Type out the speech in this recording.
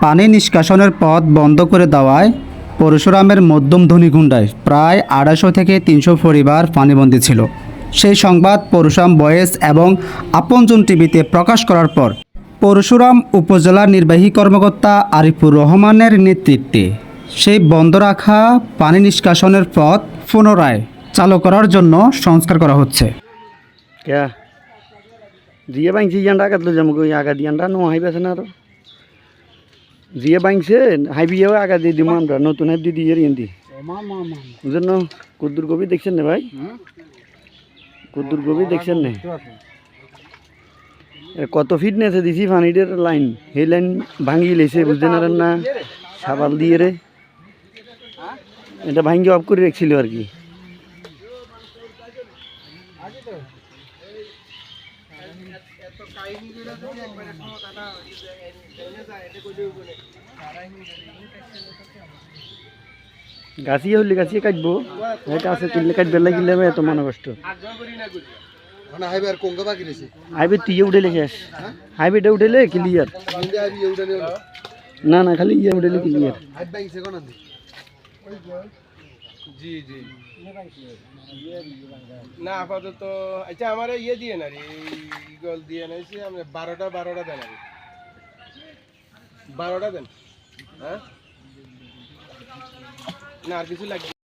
পানি নিষ্কাশনের পথ বন্ধ করে দেওয়ায় পরশুরামের মধ্যম ধনীগুণ্ডায় প্রায় আড়াইশো থেকে তিনশো পরিবার পানিবন্দী ছিল। সেই সংবাদ পরশুরাম বয়েস এবং আপনজন টিভিতে প্রকাশ করার পর পরশুরাম উপজেলা নির্বাহী কর্মকর্তা আরিফুর রহমানের নেতৃত্বে সেই বন্ধ রাখা পানি নিষ্কাশনের পথ পুনরায় চালু করার জন্য সংস্কার করা হচ্ছে। জিয়ে বাংছি ইয়ান্ডা আগাত যাম গই আগা দিয়ান্ডা নো না জিয়ে বাংছে হাইবিয়েও আগা দিয়ে দিম আমরা নতুন হাইব দিয়ে দিয়ে ইন্দি। বুঝলেন কুদ্দুর কবি দেখছেন না ভাই? কুদ্দুর কবি দেখছেন না? এ কত ফিটনেসে দিছি পানিটার লাইন? সেই লাইন ভাঙি লেছে বুঝতে না না? সাবাল দিয়ে রে। এটা ভাঙ্গি অফ করে রাখছিল আর কি। গাছিয়ে হলে গাছিয়ে কাটবো এটা আছে তুললে কাটবে লাগিলে হবে এত মনে কষ্ট মানে হাইবে আর কোঙ্গা বাকি রয়েছে হাইবে তুই উঠেলে শেষ হাইবেটা উঠেলে ক্লিয়ার ইন্ডিয়া হাইবে ইউডা নিয়ে না না খালি ইয়ে উঠেলে ক্লিয়ার জি জি না আপাতত আচ্ছা আমার ইয়ে দিয়ে না রে ইগল দিয়ে নাইছি আমি বারোটা বারোটা দেন আর বারোটা দেন হ্যাঁ না আর কিছু লাগবে